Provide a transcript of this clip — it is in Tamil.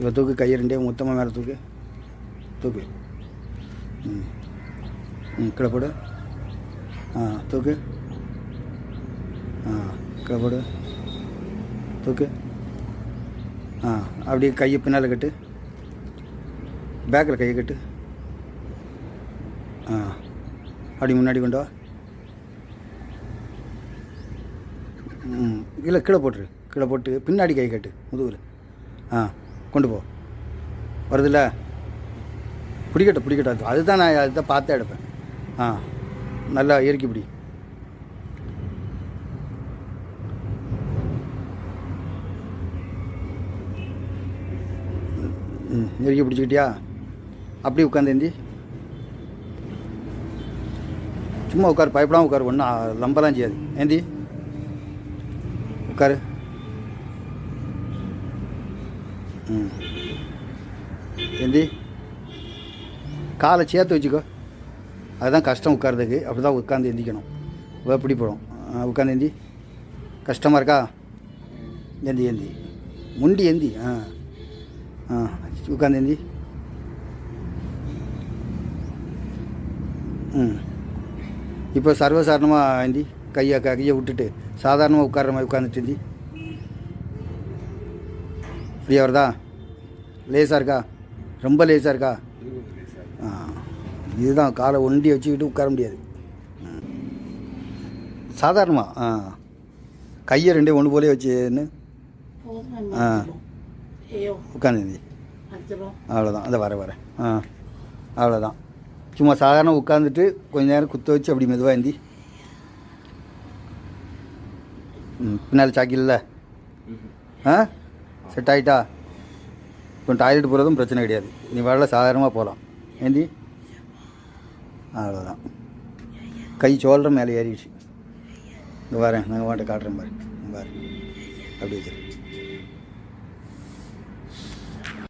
இப்போ தூக்கு கையை ரெண்டே மொத்தமாக மேலே தூக்கு. தூக்கு. ம். ம் கீழே போடு. ஆ தூக்கு. ஆ கீழே போடு. தூக்கு. ஆ அப்படியே கையை பின்னால் கட்டு. பேக்கில் கையை கட்டு. ஆ அப்படி முன்னாடி கொண்டு வா. ம் இல்லை கீழே போட்டுரு. கீழே போட்டு பின்னாடி கை கட்டு முதுகில். ஆ. கொண்டு போ. வருதுல்ல? பிடிக்கட்டும் பிடிக்கட்டும். அது அதுதான் நான் அதுதான் பார்த்தே எடுப்பேன். ஆ நல்லா இறுக்கி பிடி. நெருக்கி பிடிச்சிக்கிட்டியா? அப்படி உட்காந்து ஏந்தி. சும்மா உட்காரு பயப்படாமல் உட்காரு. ஒன்றும் லம்பலாம் செய்யாது. ஏந்தி. உட்காரு. ம் ஏந்தி காலை சேர்த்து வச்சுக்கோ அதுதான் கஷ்டம் உட்கார்றதுக்கு அப்படி தான் உட்காந்து எந்திக்கணும் இப்போ எப்படி போடும் உட்காந்து ஏந்தி கஷ்டமாக இருக்கா ஏந்தி ஏந்தி முண்டி ஏந்தி ஆ ஆ உட்காந்து ஏந்தி ம் இப்போ சர்வசாதாரணமாக ஏந்தி கையை கையை விட்டுட்டு சாதாரணமாக உட்கார்ற மாதிரி உட்காந்துட்டு ஏந்தி ஃப்ரீயாக வருதா லேசாக இருக்கா? ரொம்ப லேசாக இருக்கா? ஆ இதுதான் காலை ஒண்டி வச்சுக்கிட்டு உட்கார முடியாது. ம். சாதாரணமா? ஆ. கையை ரெண்டே ஒன்று போலே வச்சுன்னு ஆ. உட்காந்து அவ்வளோதான் அந்த வர வரேன் ஆ. அவ்வளோதான் சும்மா சாதாரண உட்காந்துட்டு கொஞ்ச நேரம் குத்த வச்சு அப்படி மெதுவாக ஏந்தி. பின்னால் சாக்கில்ல. ஆ? செட் ஆகிட்டா இப்போ டாய்லெட் போகிறதும் பிரச்சனை கிடையாது. நீ வரல சாதாரணமாக போகலாம் ஏந்தி அவ்வளோதான் கை சோல்ற மேலே ஏறிடுச்சு. இங்கே வரேன் நாங்கள் வாட்ட காட்டுறேன் பாரு. பாரு. அப்படி வச்சுருக்கேன்